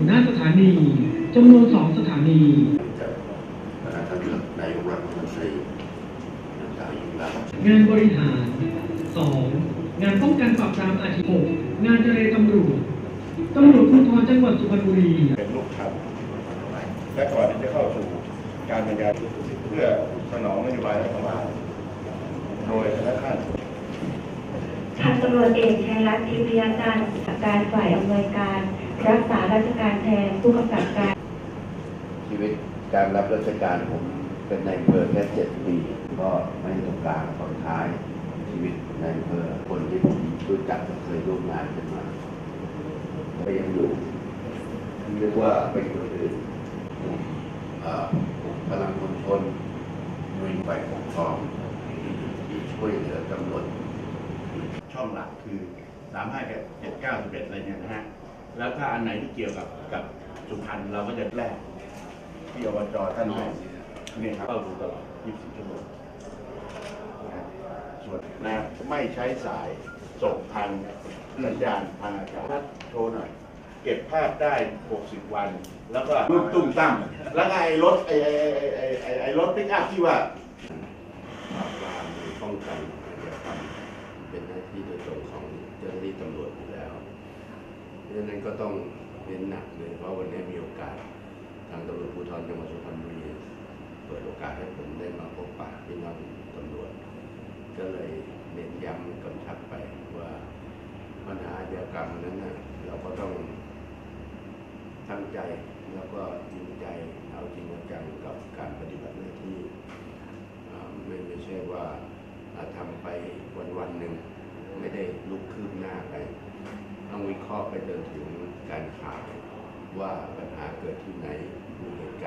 หัวหน้าสถานีจำนวนสองสถานีจากคณะท่านนายกรัฐมนตรีนางสาวยิ่งรักษณ์งานบริหาร 2. งานป้องกันปราบปรามอาชญากรรมงานเจรตำรวจตำรวจภูธรจังหวัดสุพรรณบุรี เป็นลูกธรรมและก่อนที่จะเข้าสู่การบรรยายเพื่อสนองนโยบายรัฐบาลโดยคณะท่านพันตำรวจเอกชัยรัตน์ทิพยจันทร์การฝ่ายอำนวยการรักษา ราชการแทนผู้กำกับการ ชีวิตการรับราชการผมเป็นในายอำเภอแค่เจ็ดปี ก็ไม่ตรงกลางตอนท้ายชีวิตในายอำเภอคนที่ผมรู้จักเคยร่วมงานกันมาก็ยังอยู่เรียกว่าเป็นคนอื่นเอ่อพลังมวลชนหน่วยฝ่ายปกครองที่ช่วยเหลือตำรวจช่องหลักคือสามห้าเจ็ดเก้าสิบเอ็ดอะไรเนี่ยนะฮะ แล้วถ้าอันไหนที่เกี่ยวกับกับสุพรรณเราก็จะแรกที่อบจท่านให้นี่ครับเข้าดูตลอด 24 ชั่วโมงนะฮะส่วนนะไม่ใช้สายส่งทางสัญญาณทางอากาศโชว์หน่อย เก็บภาพได้ 60 วัน แล้วก็ตุ้มตุ้มตั้มแล้วก็ไอ้รถไอ้ไอ้ไอ้ไอ้ไอ้ไอ้รถปิกอัพที่ว่าปราบปรามหรือป้องกันอาชญากรรมเป็นหน้าที่โดยตรงของเจ้าหน้าที่ตำรวจอยู่แล้ว เพราะฉะนั้นก็ต้องเน้นหนักเลยเพราะวันนี้มีโอกาสทางตำรวจภูธรจังหวัดสุพรรณบุรีเปิดโอกาสให้ผมได้มาพบปะพี่น้องตำรวจ ก็เลยเน้นย้ำกำชับไปว่าปัญหาอาชญากรรมนั้นนะเราก็ต้องตั้งใจแล้วก็จริงใจเอาจริงเอาจังกับการปฏิบัติหน้าที่ไม่ไม่ใช่ว่าทำไปวันวันๆหนึ่งไม่ได้ลุกคืบหน้าไป ต้องวิเคราะห์ไปจนถึงการข่าวว่าปัญหาเกิดที่ไหนมีเหตุการณ์